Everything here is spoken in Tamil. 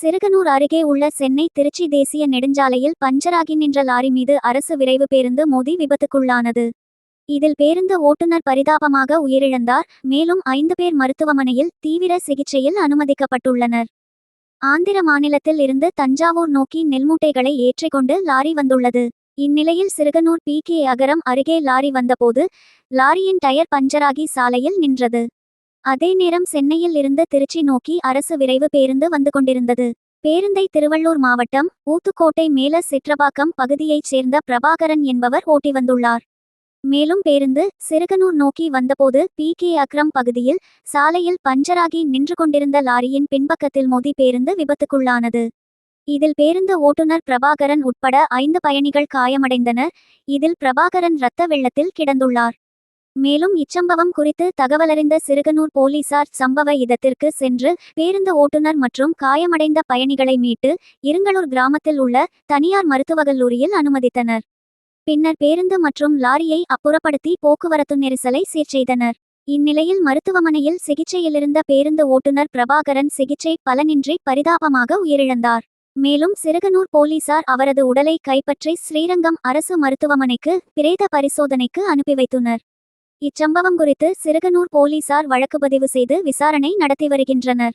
சிறுகனூர் அருகே உள்ள சென்னை திருச்சி தேசிய நெடுஞ்சாலையில் பஞ்சராகி நின்ற லாரி மீது அரசு விரைவு பேருந்து மோதி விபத்துக்குள்ளானது. இதில் பேருந்து ஓட்டுநர் பரிதாபமாக உயிரிழந்தார். மேலும் ஐந்து பேர் மருத்துவமனையில் தீவிர சிகிச்சையில் அனுமதிக்கப்பட்டுள்ளனர். ஆந்திர மாநிலத்தில் இருந்து தஞ்சாவூர் நோக்கி நெல்மூட்டைகளை ஏற்றிக்கொண்டு லாரி வந்துள்ளது. இந்நிலையில் சிறுகனூர் பி கே அகரம் அருகே லாரி வந்தபோது லாரியின் டயர் பஞ்சராகி சாலையில் நின்றது. அதே நேரம் சென்னையில் இருந்து திருச்சி நோக்கி அரசு விரைவு பேருந்து வந்து கொண்டிருந்தது. பேருந்தை திருவள்ளூர் மாவட்டம் ஊத்துக்கோட்டை மேல சிற்றபாக்கம் பகுதியைச் சேர்ந்த பிரபாகரன் என்பவர் ஓட்டி வந்துள்ளார். மேலும் பேருந்து சிறுகனூர் நோக்கி வந்தபோது பி. கே. அக்ரம் பகுதியில் சாலையில் பஞ்சராகி நின்று கொண்டிருந்த லாரியின் பின்பக்கத்தில் மோதி பேருந்து விபத்துக்குள்ளானது. இதில் பேருந்து ஓட்டுநர் பிரபாகரன் உட்பட ஐந்து பயணிகள் காயமடைந்தனர். இதில் பிரபாகரன் இரத்த வெள்ளத்தில் கிடந்துள்ளார். மேலும் இச்சம்பவம் குறித்து தகவலறிந்த சிறுகனூர் போலீசார் சம்பவ இடத்திற்கு சென்று பேருந்து ஓட்டுநர் மற்றும் காயமடைந்த பயணிகளை மீட்டு இருங்கலூர் கிராமத்தில் உள்ள தனியார் மருத்துவகல்லூரியில் அனுமதித்தனர். பின்னர் பேருந்து மற்றும் லாரியை அப்புறப்படுத்தி போக்குவரத்து நெரிசலை சீர் செய்தனர். இந்நிலையில் மருத்துவமனையில் சிகிச்சையிலிருந்த பேருந்து ஓட்டுநர் பிரபாகரன் சிகிச்சை பலனின்றி பரிதாபமாக உயிரிழந்தார். மேலும் சிறுகனூர் போலீசார் அவரது உடலை கைப்பற்றி ஸ்ரீரங்கம் அரசு மருத்துவமனைக்கு பிரேத பரிசோதனைக்கு அனுப்பி வைத்துள்ளனர் இச்சம்பவம் குறித்து சிறுகனூர் போலீசார் வழக்கு பதிவு செய்து விசாரணை நடத்தி வருகின்றனர்.